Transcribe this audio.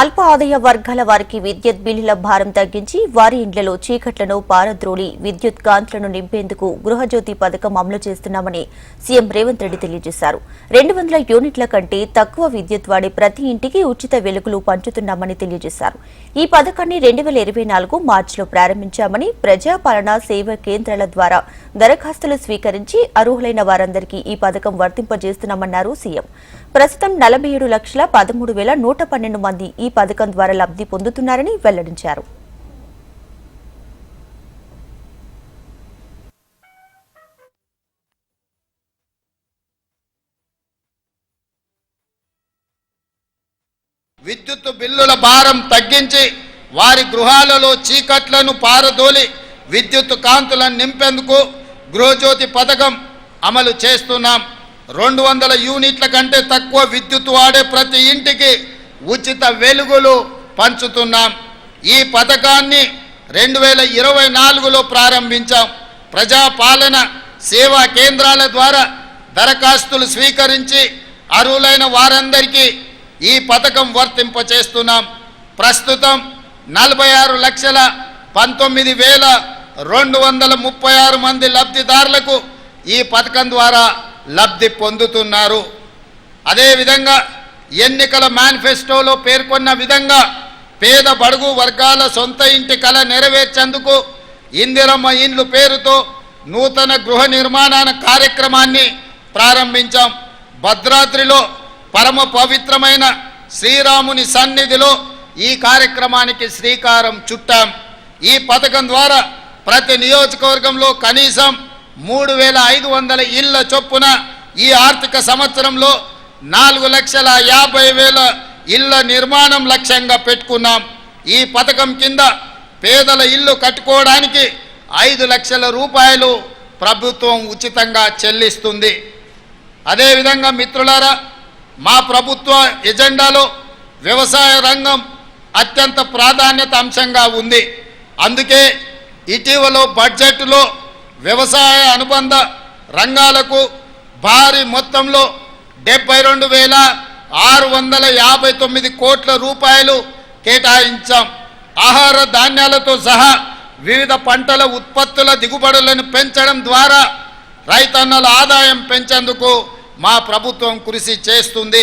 అల్ప ఆదాయ వర్గాల వారికి విద్యుత్ బిల్లుల భారం తగ్గించి వారి ఇండ్లలో చీకట్లను పారద్రోలి విద్యుత్ కాంతులను నింపేందుకు గృహజ్యోతి పథకం అమలు చేస్తున్నామని సీఎం రేవంత్ రెడ్డి తెలియజేశారు. రెండు వందల యూనిట్ల కంటే తక్కువ విద్యుత్ వాడే ప్రతి ఇంటికి ఉచిత వెలుగులు పంచుతున్నామని తెలియజేశారు. ఈ పథకాన్ని రెండు వేల ఇరవై నాలుగు మార్చిలో ప్రారంభించామని ప్రజాపాలన సేవా కేంద్రాల ద్వారా దరఖాస్తులు స్వీకరించి అర్హులైన వారందరికీ ఈ పథకం వర్తింపజేస్తున్నామన్నారు సీఎం. ప్రస్తుతం నలభై ఏడు లక్షల పదమూడు వేల నూట పన్నెండు మంది ఈ పథకం ద్వారా లబ్ధి పొందుతున్నారని వెల్లడించారు. విద్యుత్ బిల్లుల భారం తగ్గించి వారి గృహాలలో చీకట్లను పారదోలి విద్యుత్ కాంతులను నింపేందుకు గృహజ్యోతి పథకం అమలు చేస్తున్నాం. రెండు వందల యూనిట్ల కంటే తక్కువ విద్యుత్ వాడే ప్రతి ఇంటికి ఉచిత వెలుగులు పంచుతున్నాం. ఈ పథకాన్ని రెండు వేల ఇరవై నాలుగులో ప్రారంభించాం. ప్రజాపాలన సేవా కేంద్రాల ద్వారా దరఖాస్తులు స్వీకరించి అర్హులైన వారందరికీ ఈ పథకం వర్తింపచేస్తున్నాం. ప్రస్తుతం నలభై ఆరు లక్షల పంతొమ్మిది వేల రెండు వందల ముప్పై ఆరు మంది లబ్ధిదారులకు ఈ పథకం ద్వారా లబ్ధి పొందుతున్నారు. అదేవిధంగా ఎన్నికల మేనిఫెస్టోలో పేర్కొన్న విధంగా పేద బడుగు వర్గాల సొంత ఇంటి కళ నెరవేర్చేందుకు ఇందిరమ్మ ఇండ్లు పేరుతో నూతన గృహ నిర్మాణ కార్యక్రమాన్ని ప్రారంభించాం. భద్రాద్రిలో పరమ పవిత్రమైన శ్రీరాముని సన్నిధిలో ఈ కార్యక్రమానికి శ్రీకారం చుట్టాం. ఈ పథకం ద్వారా ప్రతి నియోజకవర్గంలో కనీసం మూడు వేల ఐదు వందల ఇళ్ళ చొప్పున ఈ ఆర్థిక సంవత్సరంలో నాలుగు లక్షల యాభై వేల ఇళ్ళ నిర్మాణం లక్ష్యంగా పెట్టుకున్నాం. ఈ పథకం కింద పేదల ఇల్లు కట్టుకోవడానికి ఐదు లక్షల రూపాయలు ప్రభుత్వం ఉచితంగా చెల్లిస్తుంది. అదేవిధంగా మిత్రులారా మా ప్రభుత్వ ఎజెండాలో వ్యవసాయ రంగం అత్యంత ప్రాధాన్యత అంశంగా ఉంది. అందుకే ఇటీవల బడ్జెట్లో వ్యవసాయ అనుబంధ రంగాలకు భారీ మొత్తంలో డెబ్బై రెండు వేల ఆరు వందల యాభై తొమ్మిది కోట్ల రూపాయలు కేటాయించాం. ఆహార ధాన్యాలతో సహా వివిధ పంటల ఉత్పత్తుల దిగుబడులను పెంచడం ద్వారా రైతన్నల ఆదాయం పెంచేందుకు మా ప్రభుత్వం కృషి చేస్తుంది.